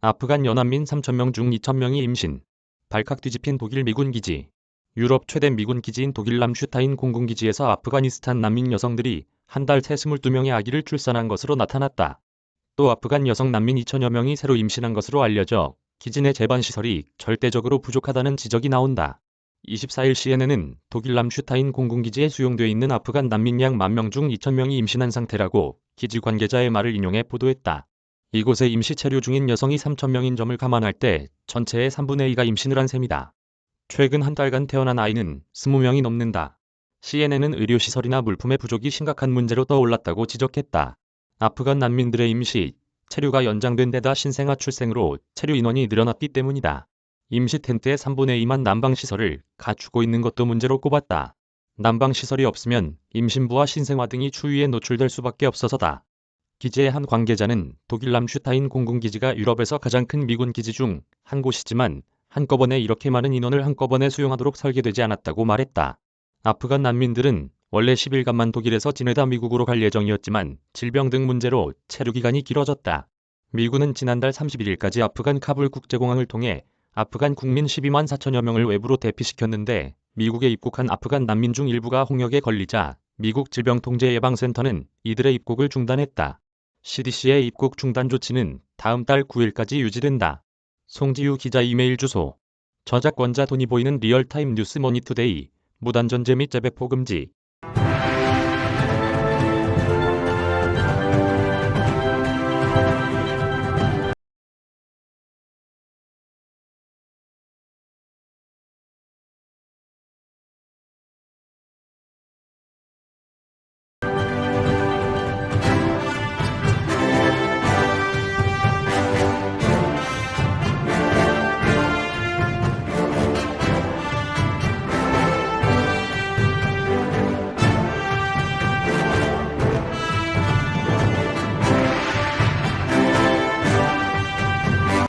아프간 연안민 3천명 중 2천명이 임신. 발칵 뒤집힌 독일 미군 기지. 유럽 최대 미군 기지인 독일 람슈타인 공군기지에서 아프가니스탄 난민 여성들이 한 달 새 22명의 아기를 출산한 것으로 나타났다. 또 아프간 여성 난민 2천여 명이 새로 임신한 것으로 알려져 기지 내 제반시설이 절대적으로 부족하다는 지적이 나온다. 24일 CNN은 독일 람슈타인 공군기지에 수용돼 있는 아프간 난민 약만명 중 2천 명이 임신한 상태라고 기지 관계자의 말을 인용해 보도했다. 이곳에 임시 체류 중인 여성이 3천명인 점을 감안할 때 전체의 3분의 2가 임신을 한 셈이다. 최근 한 달간 태어난 아이는 20명이 넘는다. CNN은 의료시설이나 물품의 부족이 심각한 문제로 떠올랐다고 지적했다. 아프간 난민들의 임시, 체류가 연장된 데다 신생아 출생으로 체류 인원이 늘어났기 때문이다. 임시 텐트의 3분의 2만 난방시설을 갖추고 있는 것도 문제로 꼽았다. 난방시설이 없으면 임신부와 신생아 등이 추위에 노출될 수밖에 없어서다. 기지의 한 관계자는 독일 람슈타인 공군기지가 유럽에서 가장 큰 미군 기지 중 한 곳이지만 한꺼번에 이렇게 많은 인원을 한꺼번에 수용하도록 설계되지 않았다고 말했다. 아프간 난민들은 원래 10일간만 독일에서 지내다 미국으로 갈 예정이었지만 질병 등 문제로 체류 기간이 길어졌다. 미군은 지난달 31일까지 아프간 카불 국제공항을 통해 아프간 국민 12만 4천여 명을 외부로 대피시켰는데 미국에 입국한 아프간 난민 중 일부가 홍역에 걸리자 미국 질병통제예방센터는 이들의 입국을 중단했다. CDC의 입국 중단 조치는 다음 달 9일까지 유지된다. 송지유 기자 이메일 주소 저작권자 돈이 보이는 리얼타임 뉴스 머니투데이 무단전제 및 재배포 금지